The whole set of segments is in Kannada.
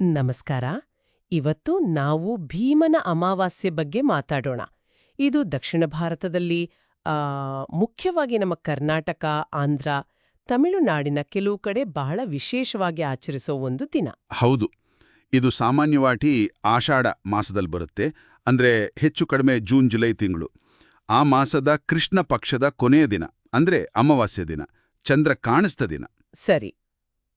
ನಮಸ್ಕಾರ. ಇವತ್ತು ನಾವು ಭೀಮನ ಅಮಾವಾಸ್ಯೆ ಬಗ್ಗೆ ಮಾತಾಡೋಣ. ಇದು ದಕ್ಷಿಣ ಭಾರತದಲ್ಲಿ ಮುಖ್ಯವಾಗಿ ನಮ್ಮ ಕರ್ನಾಟಕ ಆಂಧ್ರ ತಮಿಳುನಾಡಿನ ಕೆಲವು ಕಡೆ ಬಹಳ ವಿಶೇಷವಾಗಿ ಆಚರಿಸೋ ಒಂದು ದಿನ. ಹೌದು. ಇದು ಸಾಮಾನ್ಯವಾಗಿ ಆಷಾಢ ಮಾಸದಲ್ಲಿ ಬರುತ್ತೆ. ಅಂದ್ರೆ ಹೆಚ್ಚು ಕಡಿಮೆ ಜೂನ್ ಜುಲೈ ತಿಂಗಳು. ಆ ಮಾಸದ ಕೃಷ್ಣ ಪಕ್ಷದ ಕೊನೆಯ ದಿನ ಅಂದ್ರೆ ಅಮಾವಾಸ್ಯ ದಿನ ಚಂದ್ರ ಕಾಣಿಸ್ತ ದಿನ. ಸರಿ.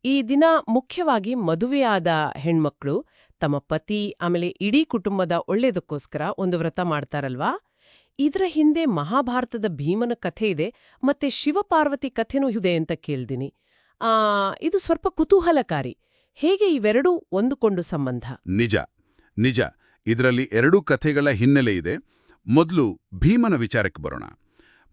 ಈ ದಿನ ಮುಖ್ಯವಾಗಿ ಮದುವೆಯಾದ ಹೆಣ್ಮಕ್ಳು ತಮ್ಮ ಪತಿ, ಆಮೇಲೆ ಇಡೀ ಕುಟುಂಬದ ಒಳ್ಳೇದಕ್ಕೋಸ್ಕರ ಒಂದು ವ್ರತ ಮಾಡ್ತಾರಲ್ವಾ? ಇದರ ಹಿಂದೆ ಮಹಾಭಾರತದ ಭೀಮನ ಕಥೆ ಇದೆ, ಮತ್ತೆ ಶಿವಪಾರ್ವತಿ ಕಥೆನೂ ಇದೆ ಅಂತ ಕೇಳ್ದಿನಿ. ಆ, ಇದು ಸ್ವಲ್ಪ ಕುತೂಹಲಕಾರಿ. ಹೇಗೆ ಇವೆರಡೂ ಒಂದುಕೊಂಡು ಸಂಬಂಧ? ನಿಜ ನಿಜ. ಇದರಲ್ಲಿ ಎರಡೂ ಕಥೆಗಳ ಹಿನ್ನೆಲೆ ಇದೆ. ಮೊದಲು ಭೀಮನ ವಿಚಾರಕ್ಕೆ ಬರೋಣ.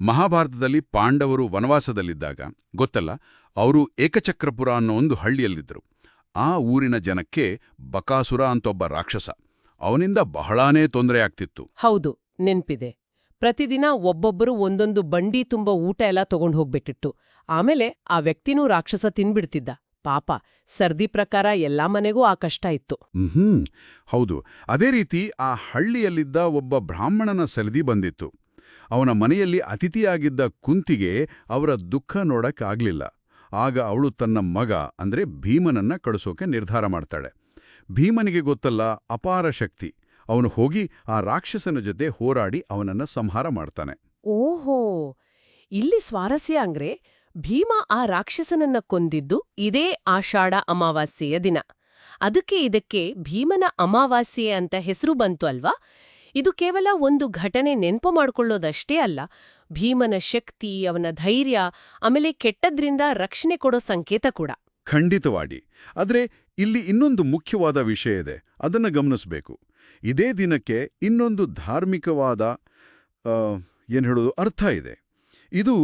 ಮಹಾಭಾರತದಲ್ಲಿ ಪಾಂಡವರು ವನವಾಸದಲ್ಲಿದ್ದಾಗ, ಗೊತ್ತಲ್ಲ ಅವರು ಏಕಚಕ್ರಪುರ ಅನ್ನೋ ಒಂದು ಹಳ್ಳಿಯಲ್ಲಿದ್ದರು. ಆ ಊರಿನ ಜನಕ್ಕೆ ಬಕಾಸುರ ಅಂತೊಬ್ಬ ರಾಕ್ಷಸ. ಅವನಿಂದ ಬಹಳಾನೇ ತೊಂದರೆ ಆಗ್ತಿತ್ತು. ಹೌದು ನೆನ್ಪಿದೆ. ಪ್ರತಿದಿನ ಒಬ್ಬೊಬ್ಬರು ಒಂದೊಂದು ಬಂಡಿ ತುಂಬ ಊಟ ಎಲ್ಲ ತಗೊಂಡು ಹೋಗ್ಬಿಟ್ಟಿತ್ತು. ಆಮೇಲೆ ಆ ವ್ಯಕ್ತಿನೂ ರಾಕ್ಷಸ ತಿನ್ಬಿಡ್ತಿದ್ದ. ಪಾಪ ಸರ್ದಿ ಪ್ರಕಾರ ಎಲ್ಲಾ ಮನೆಗೂ ಆ ಕಷ್ಟ ಇತ್ತು. ಹ್ಮ್ ಹೌದು. ಅದೇ ರೀತಿ ಆ ಹಳ್ಳಿಯಲ್ಲಿದ್ದ ಒಬ್ಬ ಬ್ರಾಹ್ಮಣನ ಸರದಿ ಬಂದಿತ್ತು. ಅವನ ಮನೆಯಲ್ಲಿ ಅತಿಥಿಯಾಗಿದ್ದ ಕುಂತಿಗೆ ಅವರ ದುಃಖ ನೋಡಕ್ಕಾಗ್ಲಿಲ್ಲ. ಆಗ ಅವಳು ತನ್ನ ಮಗ, ಅಂದ್ರೆ ಭೀಮನನ್ನ ಕಳಿಸೋಕೆ ನಿರ್ಧಾರ ಮಾಡ್ತಾಳೆ. ಭೀಮನಿಗೆ ಗೊತ್ತಲ್ಲ, ಅಪಾರ ಶಕ್ತಿ. ಅವನು ಹೋಗಿ ಆ ರಾಕ್ಷಸನ ಜೊತೆ ಹೋರಾಡಿ ಅವನನ್ನ ಸಂಹಾರ ಮಾಡ್ತಾನೆ. ಓಹೋ! ಇಲ್ಲಿ ಸ್ವಾರಸ್ಯ ಅಂದ್ರೆ ಭೀಮ ಆ ರಾಕ್ಷಸನನ್ನ ಕೊಂದಿದ್ದು ಇದೇ ಆಷಾಢ ಅಮಾವಾಸ್ಯೆಯ ದಿನ. ಅದಕ್ಕೆ ಇದಕ್ಕೆ ಭೀಮನ ಅಮಾವಾಸ್ಯೆ ಅಂತ ಹೆಸರು ಬಂತು ಅಲ್ವಾ? ಇದು ಕೇವಲ ಒಂದು ಘಟನೆ ನೆನ್ಪು ಮಾಡ್ಕೊಳ್ಳೋದಷ್ಟೇ ಅಲ್ಲ. ಭೀಮನ ಶಕ್ತಿ, ಅವನ ಧೈರ್ಯ, ಆಮೇಲೆ ಕೆಟ್ಟದ್ರಿಂದ ರಕ್ಷಣೆ ಕೊಡೋ ಸಂಕೇತ ಕೂಡ. ಖಂಡಿತವಾಗಿ ಆದರೆ ಇಲ್ಲಿ ಇನ್ನೊಂದು ಮುಖ್ಯವಾದ ವಿಷಯ ಇದೆ. ಅದನ್ನ ಗಮನಿಸಬೇಕು. ಇದೇ ದಿನಕ್ಕೆ ಇನ್ನೊಂದು ಧಾರ್ಮಿಕವಾದ ಏನು ಹೇಳೋದು, ಅರ್ಥ ಇದೆ. ಇದು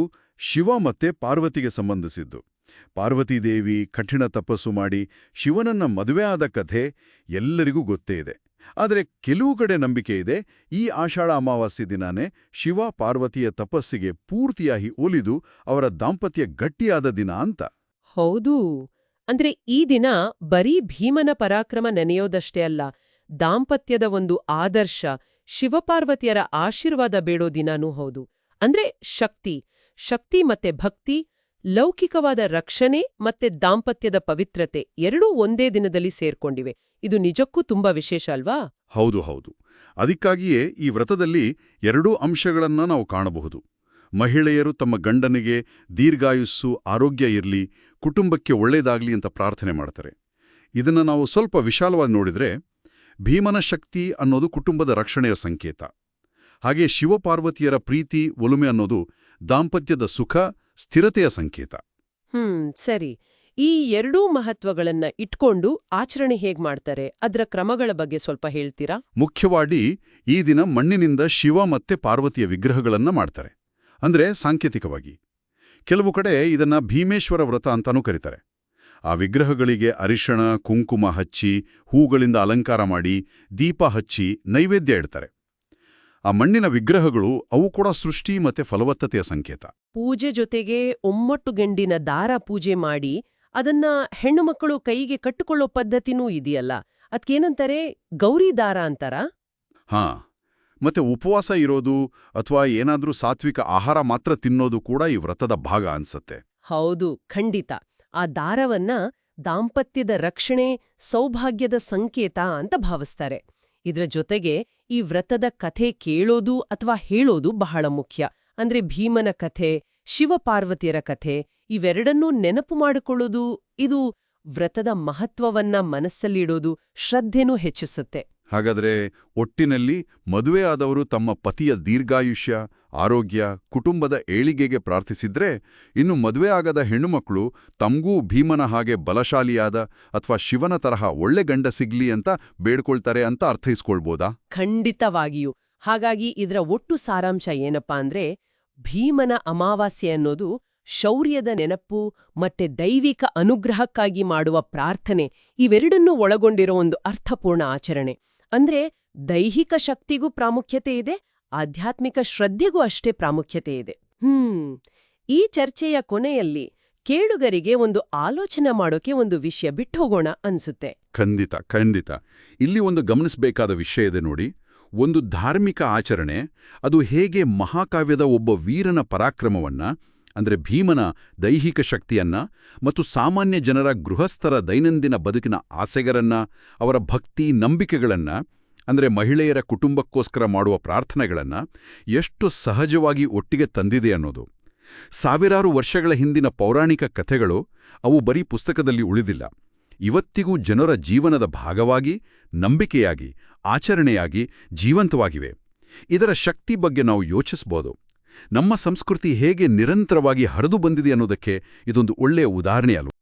ಶಿವ ಮತ್ತೆ ಪಾರ್ವತಿಗೆ ಸಂಬಂಧಿಸಿದ್ದು. ಪಾರ್ವತೀದೇವಿ ಕಠಿಣ ತಪಸ್ಸು ಮಾಡಿ ಶಿವನನ್ನ ಮದುವೆ ಆದ ಕಥೆ ಎಲ್ಲರಿಗೂ ಗೊತ್ತೇ ಇದೆ. ಆದರೆ ಕೆಲವು ಕಡೆ ನಂಬಿಕೆ ಇದೆ. ಈ ಆಷಾಢ ಅಮಾವಾಸ್ಯೆ ದಿನಾನೇ ಶಿವ ಪಾರ್ವತಿಯ ತಪಸ್ಸಿಗೆ ಪೂರ್ತಿಯಾಗಿ ಒಲಿದು ಅವರ ದಾಂಪತ್ಯ ಗಟ್ಟಿಯಾದ ದಿನ ಅಂತ. ಹೌದು. ಅಂದ್ರೆ ಈ ದಿನ ಬರೀ ಭೀಮನ ಪರಾಕ್ರಮ ನೆನೆಯೋದಷ್ಟೇ ಅಲ್ಲ, ದಾಂಪತ್ಯದ ಒಂದು ಆದರ್ಶ, ಶಿವಪಾರ್ವತಿಯರ ಆಶೀರ್ವಾದ ಬೇಡೋ ದಿನಾನೂ ಹೌದು. ಅಂದ್ರೆ ಶಕ್ತಿ ಶಕ್ತಿ ಮತ್ತೆ ಭಕ್ತಿ ಲೌಕಿಕವಾದ ರಕ್ಷಣೆ ಮತ್ತೆ ದಾಂಪತ್ಯದ ಪವಿತ್ರತೆ ಎರಡೂ ಒಂದೇ ದಿನದಲ್ಲಿ ಸೇರ್ಕೊಂಡಿವೆ. ಇದು ನಿಜಕ್ಕೂ ತುಂಬಾ ವಿಶೇಷ ಅಲ್ವಾ? ಹೌದು ಹೌದು. ಅದಕ್ಕಾಗಿಯೇ ಈ ವ್ರತದಲ್ಲಿ ಎರಡೂ ಅಂಶಗಳನ್ನ ನಾವು ಕಾಣಬಹುದು. ಮಹಿಳೆಯರು ತಮ್ಮ ಗಂಡನಿಗೆ ದೀರ್ಘಾಯುಸ್ಸು, ಆರೋಗ್ಯ ಇರಲಿ, ಕುಟುಂಬಕ್ಕೆ ಒಳ್ಳೆಯದಾಗಲಿ ಅಂತ ಪ್ರಾರ್ಥನೆ ಮಾಡ್ತಾರೆ. ಇದನ್ನು ನಾವು ಸ್ವಲ್ಪ ವಿಶಾಲವಾಗಿ ನೋಡಿದ್ರೆ ಭೀಮನ ಶಕ್ತಿ ಅನ್ನೋದು ಕುಟುಂಬದ ರಕ್ಷಣೆಯ ಸಂಕೇತ. ಹಾಗೆ ಶಿವಪಾರ್ವತಿಯರ ಪ್ರೀತಿ ಒಲುಮೆ ಅನ್ನೋದು ದಾಂಪತ್ಯದ ಸುಖ ಸ್ಥಿರತೆಯ ಸಂಕೇತ. ಹ್ಮ್ ಸರಿ. ಈ ಎರಡೂ ಮಹತ್ವಗಳನ್ನ ಇಟ್ಕೊಂಡು ಆಚರಣೆ ಹೇಗ್ ಮಾಡ್ತಾರೆ? ಅದರ ಕ್ರಮಗಳ ಬಗ್ಗೆ ಸ್ವಲ್ಪ ಹೇಳ್ತೀರಾ? ಮುಖ್ಯವಾಗಿ ಈ ದಿನ ಮಣ್ಣಿನಿಂದ ಶಿವ ಮತ್ತೆ ಪಾರ್ವತಿಯ ವಿಗ್ರಹಗಳನ್ನ ಮಾಡ್ತಾರೆ. ಅಂದ್ರೆ ಸಾಂಕೇತಿಕವಾಗಿ. ಕೆಲವು ಕಡೆ ಇದನ್ನ ಭೀಮೇಶ್ವರ ವ್ರತ ಅಂತಾನೂ ಕರೀತಾರೆ. ಆ ವಿಗ್ರಹಗಳಿಗೆ ಅರಿಶಣ ಕುಂಕುಮ ಹಚ್ಚಿ ಹೂಗಳಿಂದ ಅಲಂಕಾರ ಮಾಡಿ ದೀಪ ಹಚ್ಚಿ ನೈವೇದ್ಯ ಇಡ್ತಾರೆ. ಆ ಮಣ್ಣಿನ ವಿಗ್ರಹಗಳು ಅವು ಕೂಡ ಸೃಷ್ಟಿ ಮತ್ತೆ ಫಲವತ್ತತೆಯ ಸಂಕೇತ. ಪೂಜೆ ಜೊತೆಗೆ ಒಮ್ಮಟ್ಟು ಗಂಡಿನ ದಾರ ಪೂಜೆ ಮಾಡಿ ಅದನ್ನ ಹೆಣ್ಣು ಮಕ್ಕಳು ಕೈಗೆ ಕಟ್ಟಿಕೊಳ್ಳೋ ಪದ್ಧತಿನೂ ಇದೆಯಲ್ಲ. ಅದಕ್ಕೇನಂತಾರೆ ಗೌರಿ ದಾರ ಅಂತಾರ? ಹಾ ಮತ್ತೆ ಉಪವಾಸ ಇರೋದು ಅಥವಾ ಏನಾದ್ರೂ ಸಾತ್ವಿಕ ಆಹಾರ ಮಾತ್ರ ತಿನ್ನೋದು ಕೂಡ ಈ ವ್ರತದ ಭಾಗ ಅನ್ಸತ್ತೆ. ಹೌದು ಖಂಡಿತ. ಆ ದಾರವನ್ನ ದಾಂಪತ್ಯದ ರಕ್ಷಣೆ ಸೌಭಾಗ್ಯದ ಸಂಕೇತ ಅಂತ ಭಾವಿಸ್ತಾರೆ. ಇದ್ರ ಜೊತೆಗೆ ಈ ವ್ರತದ ಕಥೆ ಕೇಳೋದು ಅಥವಾ ಹೇಳೋದು ಬಹಳ ಮುಖ್ಯ. ಅಂದ್ರೆ ಭೀಮನ ಕಥೆ, ಶಿವಪಾರ್ವತಿಯರ ಕಥೆ, ಇವೆರಡನ್ನೂ ನೆನಪು ಮಾಡಿಕೊಳ್ಳೋದು, ಇದು ವ್ರತದ ಮಹತ್ವವನ್ನ ಮನಸ್ಸಲ್ಲಿಡೋದು ಶ್ರದ್ಧೆನೂ ಹೆಚ್ಚಿಸುತ್ತೆ. ಹಾಗಾದ್ರೆ ಒಟ್ಟಿನಲ್ಲಿ ಮದುವೆ ಆದವರು ತಮ್ಮ ಪತಿಯ ದೀರ್ಘಾಯುಷ್ಯ ಆರೋಗ್ಯ, ಕುಟುಂಬದ ಏಳಿಗೆಗೆ ಪ್ರಾರ್ಥಿಸಿದ್ರೆ ಇನ್ನು ಮದುವೆ ಆಗದ ಹೆಣ್ಣುಮಕ್ಕಳು ತಮಗೂ ಭೀಮನ ಹಾಗೆ ಬಲಶಾಲಿಯಾದ ಅಥವಾ ಶಿವನ ತರಹ ಒಳ್ಳೆ ಗಂಡ ಸಿಗ್ಲಿ ಅಂತ ಬೇಡ್ಕೊಳ್ತಾರೆ ಅಂತ ಅರ್ಥೈಸ್ಕೊಳ್ಬೋದಾ? ಖಂಡಿತವಾಗಿಯೂ. ಹಾಗಾಗಿ ಇದರ ಒಟ್ಟು ಸಾರಾಂಶ ಏನಪ್ಪಾ ಅಂದ್ರೆ ಭೀಮನ ಅಮಾವಾಸ್ಯೆ ಅನ್ನೋದು ಶೌರ್ಯದ ನೆನಪು ಮತ್ತೆ ದೈವಿಕ ಅನುಗ್ರಹಕ್ಕಾಗಿ ಮಾಡುವ ಪ್ರಾರ್ಥನೆ ಇವೆರಡನ್ನೂ ಒಳಗೊಂಡಿರೋ ಒಂದು ಅರ್ಥಪೂರ್ಣ ಆಚರಣೆ. ಅಂದ್ರೆ ದೈಹಿಕ ಶಕ್ತಿಗೂ ಪ್ರಾಮುಖ್ಯತೆ ಇದೆ ಆಧ್ಯಾತ್ಮಿಕ ಶ್ರದ್ಧೆಗೂ ಅಷ್ಟೇ ಪ್ರಾಮುಖ್ಯತೆ ಇದೆ. ಹ್ಮ್, ಈ ಚರ್ಚೆಯ ಕೊನೆಯಲ್ಲಿ ಕೇಳುಗರಿಗೆ ಒಂದು ಆಲೋಚನೆ ಮಾಡೋಕೆ ಒಂದು ವಿಷಯ ಬಿಟ್ಟು ಹೋಗೋಣ ಅನ್ಸುತ್ತೆ. ಖಂಡಿತ ಖಂಡಿತ. ಇಲ್ಲಿ ಒಂದು ಗಮನಿಸಬೇಕಾದ ವಿಷಯ ಇದೆ ನೋಡಿ. ಒಂದು ಧಾರ್ಮಿಕ ಆಚರಣೆ, ಅದು ಹೇಗೆ ಮಹಾಕಾವ್ಯದ ಒಬ್ಬ ವೀರನ ಪರಾಕ್ರಮವನ್ನ, ಅಂದ್ರೆ ಭೀಮನ ದೈಹಿಕ ಶಕ್ತಿಯನ್ನ, ಮತ್ತು ಸಾಮಾನ್ಯ ಜನರ ಗೃಹಸ್ಥರ ದೈನಂದಿನ ಬದುಕಿನ ಆಸೆಗರನ್ನ ಅವರ ಭಕ್ತಿ ನಂಬಿಕೆಗಳನ್ನ ಅಂದ್ರೆ ಮಹಿಳೆಯರ ಕುಟುಂಬಕ್ಕೋಸ್ಕರ ಮಾಡುವ ಪ್ರಾರ್ಥನೆಗಳನ್ನು ಎಷ್ಟು ಸಹಜವಾಗಿ ಒಟ್ಟಿಗೆ ತಂದಿದೆ ಅನ್ನೋದು. ಸಾವಿರಾರು ವರ್ಷಗಳ ಹಿಂದಿನ ಪೌರಾಣಿಕ ಕಥೆಗಳು ಅವು ಬರೀ ಪುಸ್ತಕದಲ್ಲಿ ಉಳಿದಿಲ್ಲ. ಇವತ್ತಿಗೂ ಜನರ ಜೀವನದ ಭಾಗವಾಗಿ, ನಂಬಿಕೆಯಾಗಿ, ಆಚರಣೆಯಾಗಿ ಜೀವಂತವಾಗಿವೆ. ಇದರ ಶಕ್ತಿ ಬಗ್ಗೆ ನಾವು ಯೋಚಿಸಬಹುದು ನಮ್ಮ ಸಂಸ್ಕೃತಿ ಹೇಗೆ ನಿರಂತರವಾಗಿ ಹರಿದು ಬಂದಿದೆ ಅನ್ನೋದಕ್ಕೆ ಇದೊಂದು ಒಳ್ಳೆಯ ಉದಾಹರಣೆ ಅಲ್ವ?